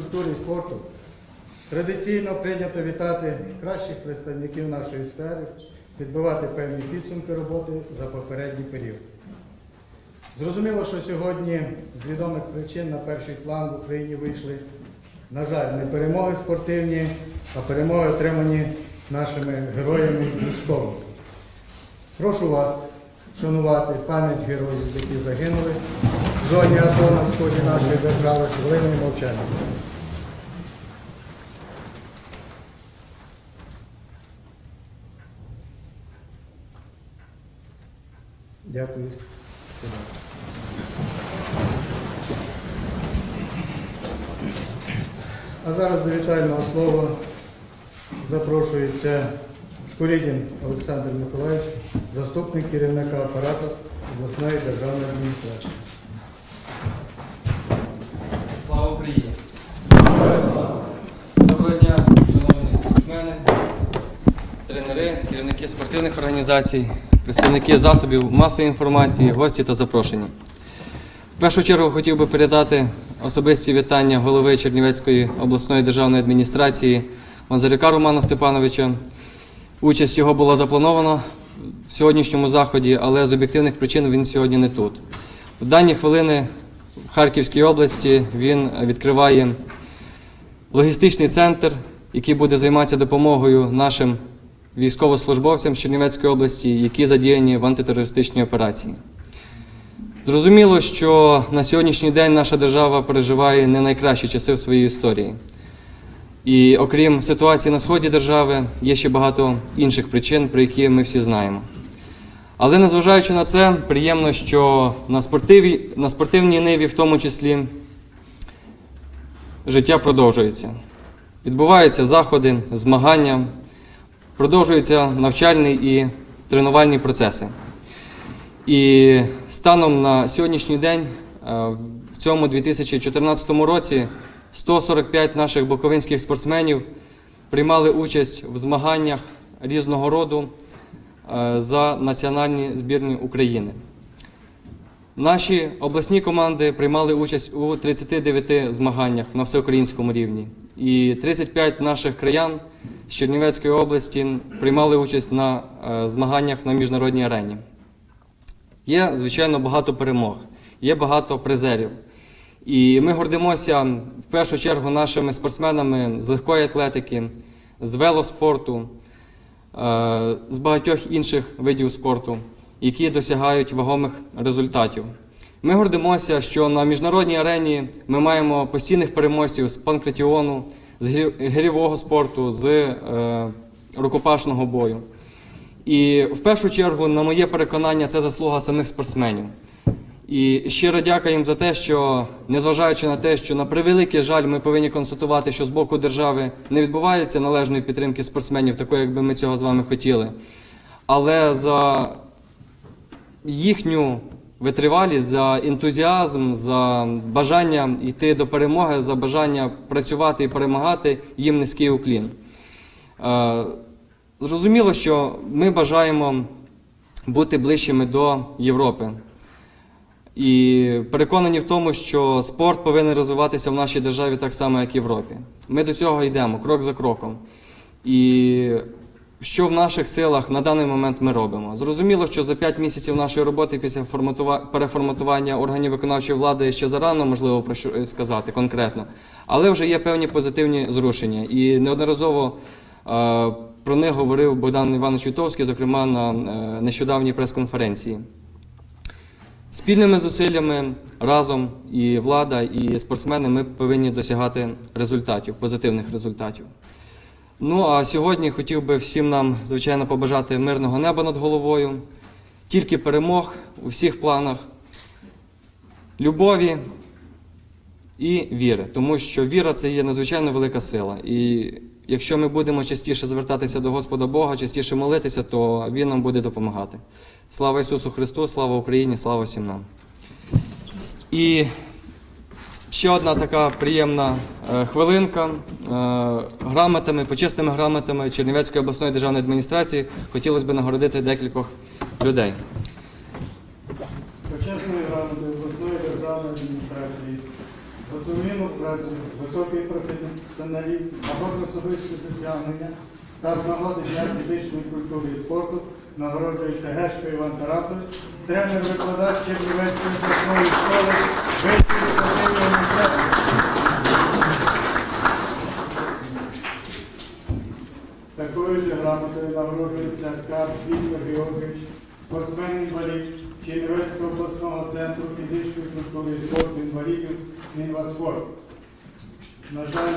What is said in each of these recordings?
культури і спорту традиційно прийнято вітати кращих представників нашої сфери, підбивати певні підсумки роботи за попередній період. Зрозуміло, що сьогодні з відомих причин на перший план в Україні вийшли, на жаль, не перемоги спортивні, а перемоги отримані нашими героями військовими. Прошу вас шанувати пам'ять героїв, які загинули в зоні АТО на сході нашої держави хвилиною мовчання. Дякую. А зараз до вітального слова запрошується Шкурідін Олександр Миколаївич, заступник керівника апарату обласної державної адміністрації. Слава Україні! Доброго дня, шановні спортсмени, тренери, керівники спортивних організацій, представники засобів масової інформації, гості та запрошені. В першу чергу хотів би передати особисті вітання голови Чернівецької обласної державної адміністрації Мазарюка Романа Степановича. Участь його була запланована в сьогоднішньому заході, але з об'єктивних причин він сьогодні не тут. В дані хвилини в Харківській області він відкриває логістичний центр, який буде займатися допомогою нашим військовослужбовцям з Чернівецької області, які задіяні в антитерористичній операції. Зрозуміло, що на сьогоднішній день наша держава переживає не найкращі часи в своїй історії. І окрім ситуації на сході держави, є ще багато інших причин, про які ми всі знаємо. Але незважаючи на це, приємно, що на спортивній, на спортивній ниві, в тому числі, життя продовжується. Відбуваються заходи, змагання, продовжуються навчальні і тренувальні процеси. І станом на сьогоднішній день, е, в цьому 2014 році, 145 наших буковинських спортсменів приймали участь в змаганнях різного роду е, за національні збірні України. Наші обласні команди приймали участь у 39 змаганнях на всеукраїнському рівні. І 35 наших краян з Чернівецької області приймали участь на е, змаганнях на міжнародній арені. Є, звичайно, багато перемог, є багато призерів. І ми гордимося в першу чергу нашими спортсменами з легкої атлетики, з велоспорту, е, з багатьох інших видів спорту, які досягають вагомих результатів. Ми гордимося, що на міжнародній арені ми маємо постійних переможців з панкратіону, з гір- гирьового спорту, з е, рукопашного бою. І в першу чергу, на моє переконання, це заслуга самих спортсменів. І щиро дякую їм за те, що, незважаючи на те, що на превеликий жаль, ми повинні констатувати, що з боку держави не відбувається належної підтримки спортсменів, такої, як би ми цього з вами хотіли. Але за їхню витривалість, за ентузіазм, за бажання йти до перемоги, за бажання працювати і перемагати, їм низький уклін. Е, Зрозуміло, що ми бажаємо бути ближчими до Європи. І переконані в тому, що спорт повинен розвиватися в нашій державі так само, як і в Європі. Ми до цього йдемо крок за кроком. І що в наших силах на даний момент ми робимо? Зрозуміло, що за 5 місяців нашої роботи після переформатування органів виконавчої влади ще зарано можливо про що сказати конкретно, але вже є певні позитивні зрушення. І неодноразово е, про них говорив Богдан Іванович Вітовський, зокрема на е, нещодавній прес-конференції. Спільними зусиллями разом і влада, і спортсмени ми повинні досягати результатів, позитивних результатів. Ну а сьогодні хотів би всім нам, звичайно, побажати мирного неба над головою, тільки перемог у всіх планах, любові і віри, тому що віра це є надзвичайно велика сила. І якщо ми будемо частіше звертатися до Господа Бога, частіше молитися, то Він нам буде допомагати. Слава Ісусу Христу, слава Україні, слава всім нам. І ще одна така приємна е, хвилинка. Е, грамотами, почесними грамотами Чернівецької обласної державної адміністрації хотілося б нагородити декількох людей. Почесною грамотою обласної державної адміністрації за сумлінну працю, високий професіоналізм, нагоди особисті досягнення та з нагоди Дня фізичної культури і спорту нагороджується Гешко Іван Тарасович, тренер-викладач Чернівецької обласної школи, вищої спортивної майстерності. Такою ж грамотою нагороджується Карп Віктор Георгійович, спортсмен-інвалід Чернівецького обласного центру фізичної культури і спорту інвалідів Мінваспорт. На жаль,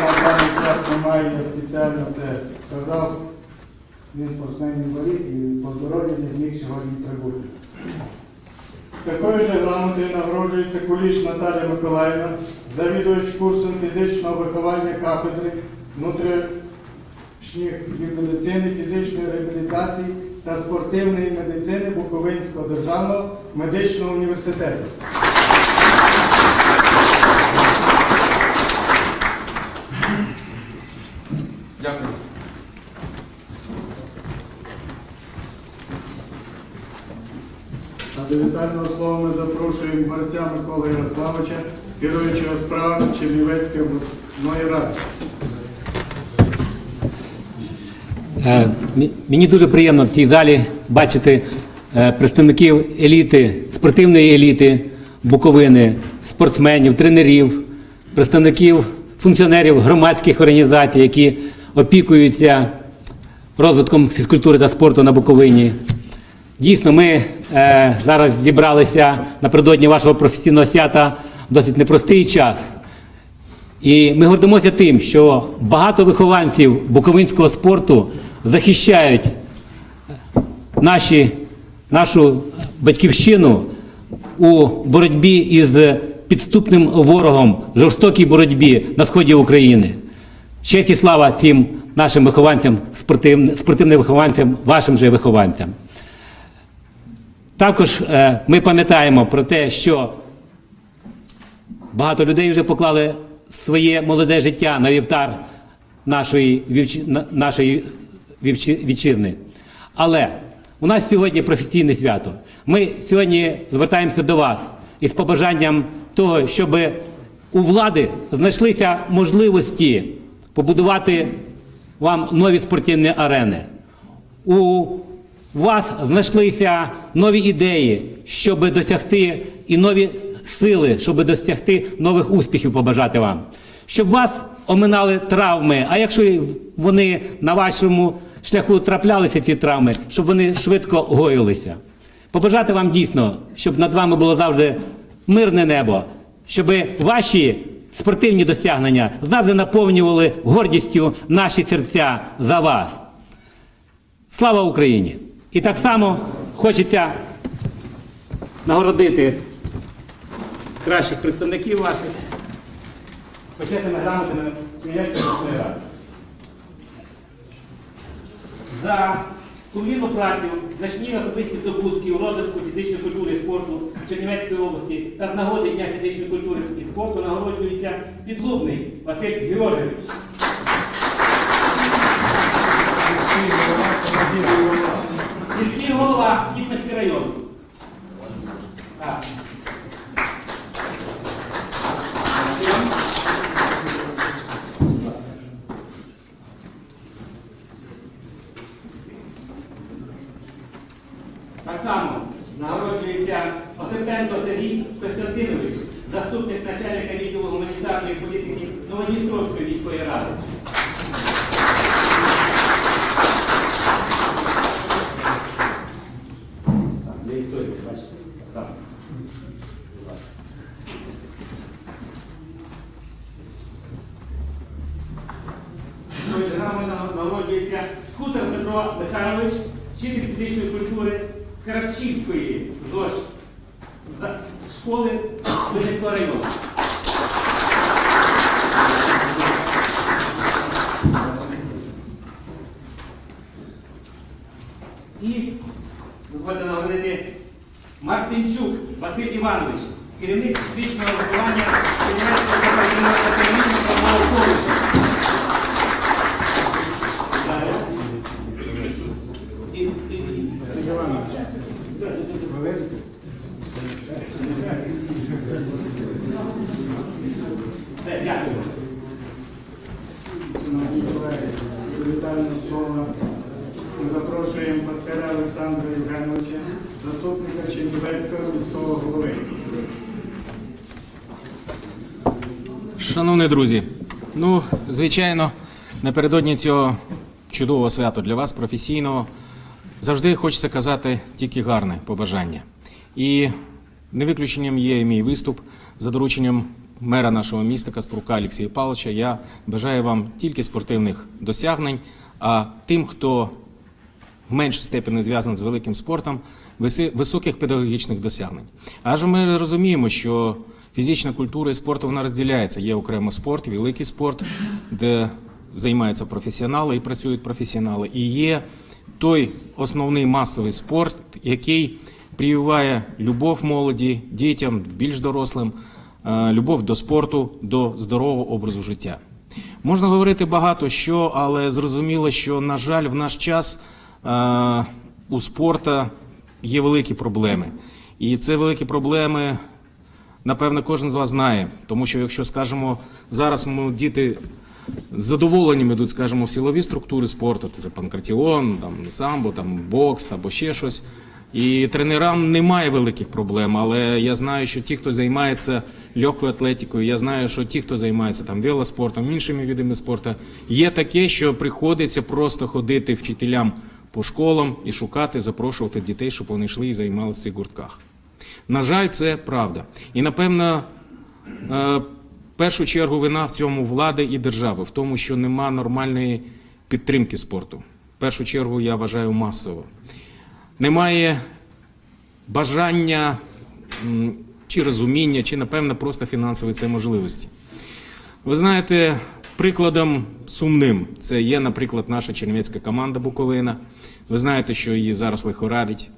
на даний час немає, я спеціально це сказав. Він спортсмен-інвалід і по здоров'ю не зміг сьогодні прибути. Такою ж грамотою нагороджується Куліш Наталія Миколаївна, завідувач курсом фізичного виховання кафедри внутрішніх медицини, фізичної реабілітації та спортивної медицини Буковинського державного медичного університету. Вітального слова ми запрошуємо борця Микола Ярославовича, керуючого справами Чернівецької обласної ради. Е, Мені дуже приємно в цій залі бачити е, представників еліти, спортивної еліти Буковини, спортсменів, тренерів, представників функціонерів громадських організацій, які опікуються розвитком фізкультури та спорту на Буковині. Дійсно, ми е, зараз зібралися напередодні вашого професійного свята в досить непростий час. І ми гордимося тим, що багато вихованців буковинського спорту захищають наші, нашу батьківщину у боротьбі із підступним ворогом, жорстокій боротьбі на сході України. Честь і слава цим нашим вихованцям, спортивним, спортивним вихованцям, вашим же вихованцям. Також е, ми пам'ятаємо про те, що Багато людей вже поклали своє молоде життя на вівтар нашої, вівчи- нашої вівчи- вітчизни. Але у нас сьогодні професійне свято. Ми сьогодні звертаємося до вас із побажанням того, щоб у влади знайшлися можливості побудувати вам нові спортивні арени. У вас знайшлися нові ідеї, щоб досягти і нові сили, щоб досягти нових успіхів побажати вам. Щоб вас оминали травми, а якщо вони на вашому шляху траплялися ці травми, щоб вони швидко гоїлися. Побажати вам дійсно, щоб над вами було завжди мирне небо, щоб ваші спортивні досягнення завжди наповнювали гордістю наші серця за вас. Слава Україні! І так само хочеться нагородити кращих представників ваших почесними грамотами Чернівецької ради. За сумлінну працю, значні особисті здобутки у розвитку фізичної культури і спорту Чернівецької області та з нагоди Дня фізичної культури і спорту нагороджується підлубний Василь Георгійович. Сільський голова Кіцманський район. Так. Так само нагороджується Осипенко Сергій Костянтинович, заступник начальника відділу гуманітарної політики Новодністровської міської ради. Так, для історії, бачите. Так. Програмою народжується скутер Петро Михайлович, вчитель фізичної культури Карачівської ЗОЖ школи Винницького району. І дозвольте нагородити Мартинчук Василь Іванович, керівник фізичного виховання Чернівецького академічного правового коледжу. І- і- і- Хвилинку. Шановні колеги, вітальне слово. Ми запрошуємо Паскаря Олександра Євгеновича, заступника Чернівецького міського голови. Шановні друзі, ну, звичайно, напередодні цього чудового свята для вас, професійного, завжди хочеться казати тільки гарне побажання. І не виключенням є мій виступ за дорученням мера нашого міста Каспрука Олексія Павловича. Я бажаю вам тільки спортивних досягнень, а тим, хто в меншій степені зв'язаний з великим спортом, високих педагогічних досягнень. Адже ми розуміємо, що фізична культура і спорт вона розділяється. Є окремо спорт, великий спорт, де займаються професіонали і працюють професіонали. І є той основний масовий спорт, який прививає любов молоді, дітям, більш дорослим, е, любов до спорту, до здорового образу життя. Можна говорити багато що, але зрозуміло, що, на жаль, в наш час у спорту є великі проблеми. І це великі проблеми, напевно, кожен з вас знає. Тому що, якщо скажемо, зараз ми, діти з задоволенням йдуть, скажімо, в силові структури спорту, це панкратіон, там, самбо, там, бокс або ще щось. І тренерам немає великих проблем, але я знаю, що ті, хто займається легкою атлетикою, я знаю, що ті, хто займається там велоспортом, іншими видами спорту, є таке, що приходиться просто ходити вчителям по школам і шукати, запрошувати дітей, щоб вони йшли і займалися в цих гуртках. На жаль, це правда. І напевно, е, першу чергу вина в цьому влади і держави, в тому, що нема нормальної підтримки спорту. В першу чергу я вважаю масово. Немає бажання чи розуміння, чи, напевно, просто фінансової це можливості. Ви знаєте, прикладом сумним це є, наприклад, наша чернівецька команда Буковина. Ви знаєте, що її зараз лихорадить.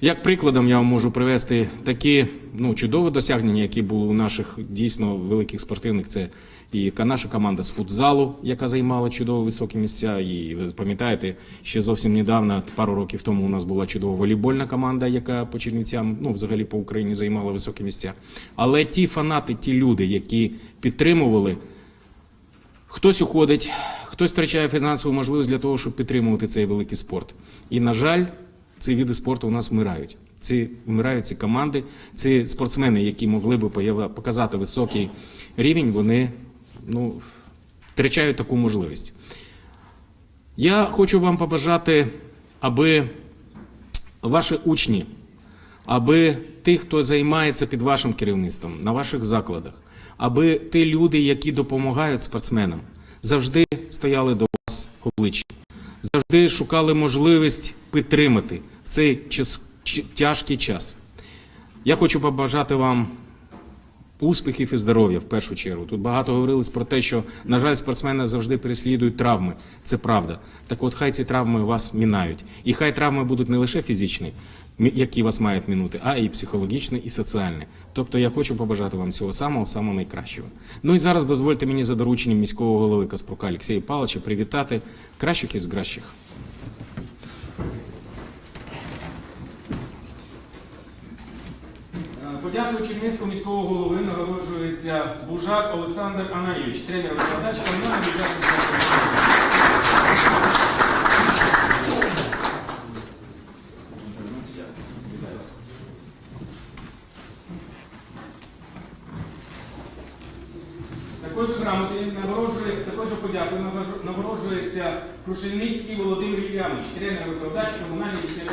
Як прикладом я вам можу привести такі ну, чудові досягнення, які були у наших дійсно великих спортивних. Це і наша команда з футзалу, яка займала чудово високі місця. І ви пам'ятаєте, ще зовсім недавно, пару років тому, у нас була чудова волейбольна команда, яка по Чернівцям, ну взагалі по Україні займала високі місця. Але ті фанати, ті люди, які підтримували, Хтось уходить, хтось втрачає фінансову можливість для того, щоб підтримувати цей великий спорт. І, на жаль, ці види спорту у нас вмирають. Ці вмирають ці команди, ці спортсмени, які могли би показати високий рівень, вони ну, втрачають таку можливість. Я хочу вам побажати, аби ваші учні, аби ті, хто займається під вашим керівництвом на ваших закладах, аби ті люди, які допомагають спортсменам, завжди стояли до вас обличчям, завжди шукали можливість підтримати в цей час, тяжкий час. Я хочу побажати вам успіхів і здоров'я в першу чергу. Тут багато говорилось про те, що, на жаль, спортсмени завжди переслідують травми. Це правда. Так от, хай ці травми вас мінають. І хай травми будуть не лише фізичні, які вас мають мінути, а і психологічні, і соціальні. Тобто я хочу побажати вам всього самого, самого найкращого. Ну і зараз дозвольте мені за дорученням міського голови Каспрука Олексія Павловича привітати кращих із кращих. Подякую Чернівського міського голови нагороджується Бужак Олександр Ананійович, тренер викладач. Також грамоти нагороджує, також подякую, нагорож- нагороджується Крушельницький Володимир Ільянович, тренер викладач комунальної школи.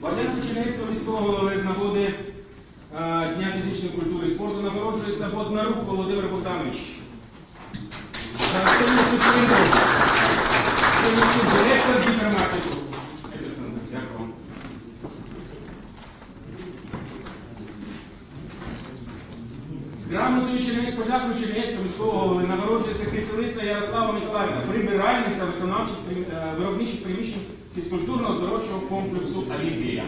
Подяку Чернівського міського голови з нагоди е, Дня фізичної культури і спорту нагороджується Боднарук Володимир Богданович. Директор гіпермаркету. Дякую. Чернівець, подякую Чернецькому міського голови нагороджується Киселиця Ярослава Миколаївна, прибиральниця виконавчих е, виробничих приміщень фізкультурно-здоровчого комплексу Олімпія.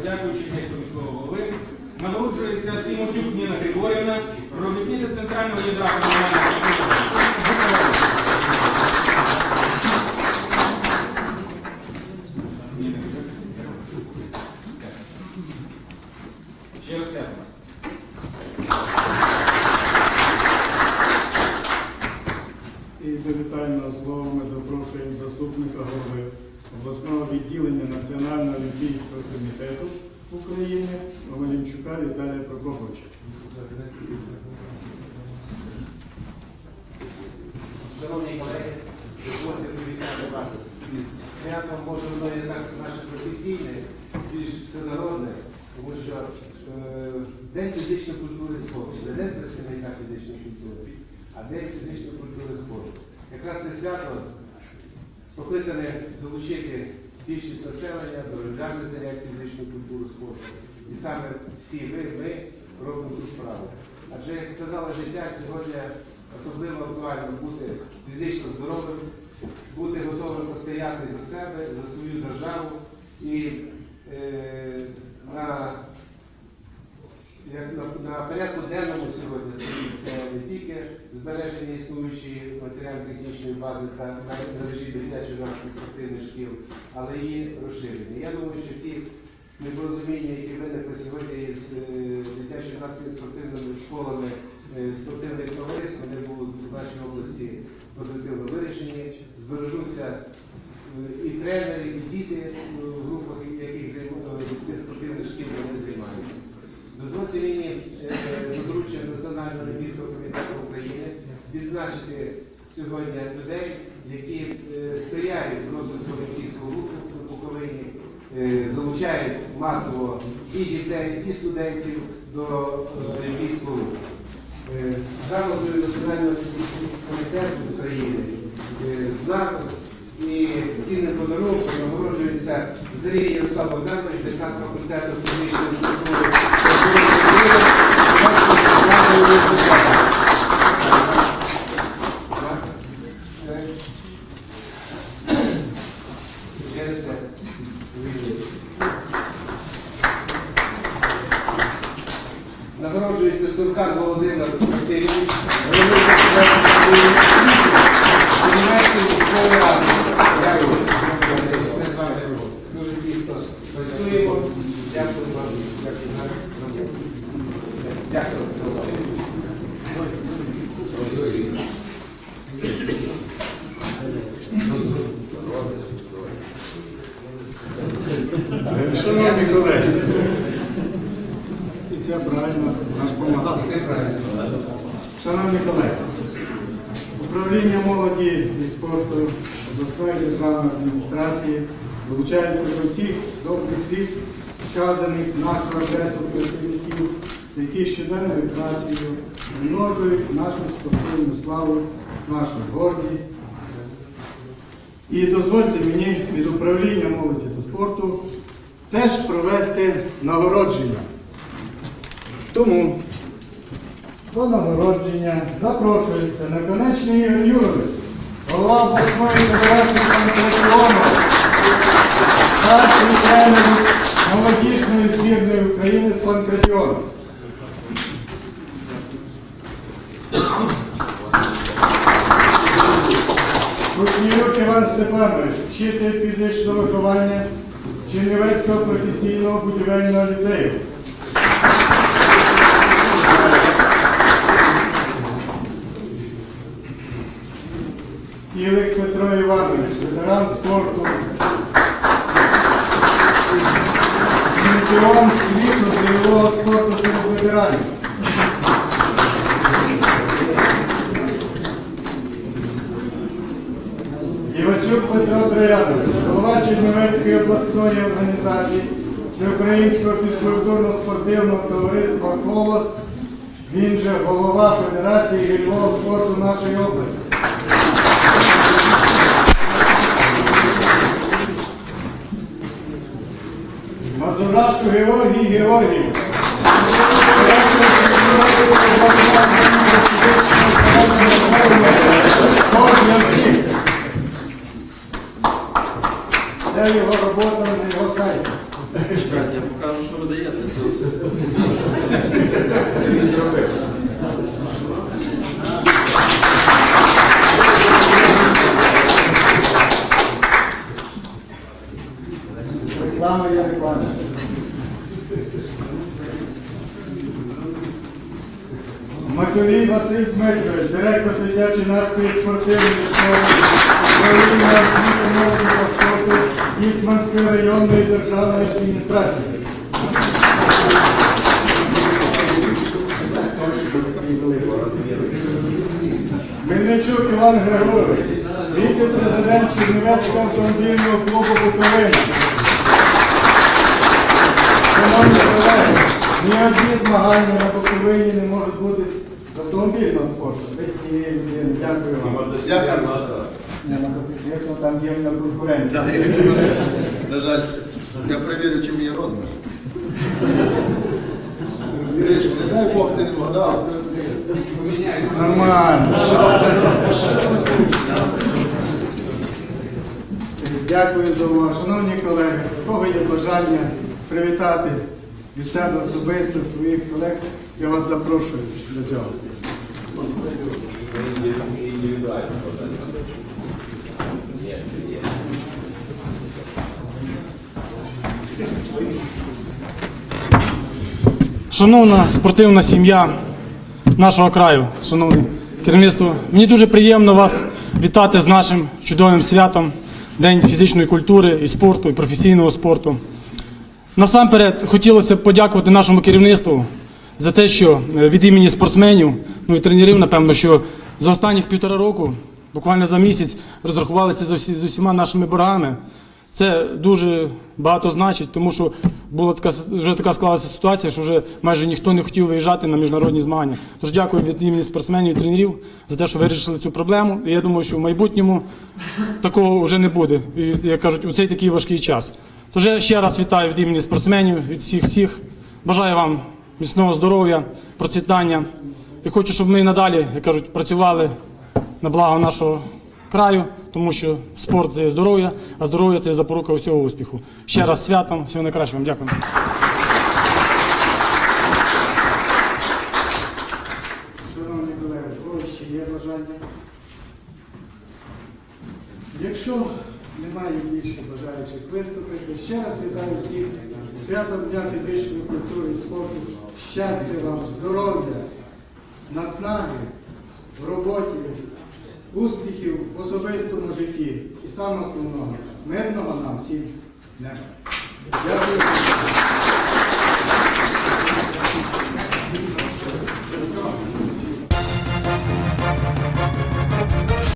подякуючи міського міського голови, нагороджується Сімотюк Ніна Григорівна, робітниця центрального ядра комунального підприємства. Ніна Григорівна. Ще раз свято вас. І до вітального слова ми запрошуємо заступника голови обласного відділення Національного олімпійського комітету України Омелянчука Віталія Прокоповича. Шановні колеги, дозвольте привітати вас із святом, може воно і так наше професійне, більш всенародне, тому що е, День фізичної культури і спорту, не День працівника фізичної культури, а День фізичної культури спорту. Якраз це свято покликане залучити більшість населення до регулярних занять фізичної культури спорту. І саме всі ви, ми робимо цю справу. Адже, як показало життя, сьогодні особливо актуально бути фізично здоровим, бути готовим постояти за себе, за свою державу. І е, на, як на, на порядку денному сьогодні це не тільки збереження існуючої матеріально-технічної бази та мережі дитячо-юнацьких спортивних шкіл, але і розширення. Я думаю, що ті непорозуміння, які виникли сьогодні з е, дитячо-юнацькими спортивними школами, е, спортивних товариств, вони будуть в нашій області позитивно вирішені, збережуться е, і тренери, і діти е, в групах, яких займаються з цих спортивних шкіл вони займаються. Дозвольте мені е, на доручення Національного олімпійського комітету України відзначити сьогодні людей, які е, сприяють розвитку олімпійського руху на Буковині, е, залучають масово і дітей, і студентів до е, олімпійського руху. Е, Грамотою Національного олімпійського комітету України е, знаком і цінним подарунком нагороджується Зарій Ярослав Богданович, декан факультету фізичної культури. Ще не все. Нагороджується Суркан Володимир Васильович, головний Німецької міської ради. Дякую. Ми з вами дуже тісно працюємо. Дякую вам. Дякую за роботу. Дякую за увагу. Шановні колеги, і це правильно наш допомагати. Шановні колеги, управління молоді і спорту обласної державної адміністрації долучається до всіх добрих слів, сказаних нашого адресу працівників, які щоденною працею множують нашу спортивну славу, нашу гордість. І дозвольте мені від управління молоді та спорту теж провести нагородження. Тому до нагородження запрошується наконечний Ігор Юрович, голова обласної федерації панкратіону, старший тренер молодіжної збірної України з панкратіону. Кушнірюк Іван Степанович, вчитель фізичного виховання Чернівецького професійного будівельного ліцею. Ілик Петро Іванович, ветеран спорту. Чемпіон світу з бойового спорту серед ветеранів. Івасюк Петро Троянович, голова Чернівецької обласної організації Всеукраїнського фізкультурно-спортивного товариства «Колос», він же голова Федерації гільового спорту нашої області. Мазурашко Георгій Георгійович. Це його робота на його сайті. Чекайте, я покажу, що ви даєте. Реклама є реклама. Маковій Василь Дмитрович, директор дитячо-юнацької спортивної школи управління освіти молоді та спорту Ісманської районної державної адміністрації. Мельничук Іван Григорович, віце-президент Чернівецького автомобільного клубу Буковина. Шановні колеги, ні одні змагання на Буковині не можуть бути з автомобільного спорту. Без цієї людини. Дякую вам. Дякую. Ні, на мотоциклетно там є на конкуренція. На жаль, я перевірю, чи мій розмір. Гриш, не дай Бог, ти не вгадав. Нормально. Дякую за увагу. Шановні колеги, у кого є бажання привітати від себе особисто своїх колег, я вас запрошую до цього. Шановна спортивна сім'я нашого краю, шановне керівництво, мені дуже приємно вас вітати з нашим чудовим святом День фізичної культури і спорту, і професійного спорту. Насамперед хотілося б подякувати нашому керівництву за те, що е, від імені спортсменів, ну і тренерів, напевно, що за останніх півтора року, буквально за місяць, розрахувалися з усі- з усіма нашими боргами. Це дуже багато значить, тому що була така вже така склалася ситуація, що вже майже ніхто не хотів виїжджати на міжнародні змагання. Тож дякую від імені спортсменів і тренерів за те, що вирішили цю проблему. І я думаю, що в майбутньому такого вже не буде. Як кажуть, у цей такий важкий час. Тож я ще раз вітаю від імені спортсменів, від всіх всіх. Бажаю вам міцного здоров'я, процвітання. І хочу, щоб ми і надалі, як кажуть, працювали на благо нашого краю, тому що спорт це є здоров'я, а здоров'я це є запорука усього успіху. Ще раз святом, всього найкращого вам дякую.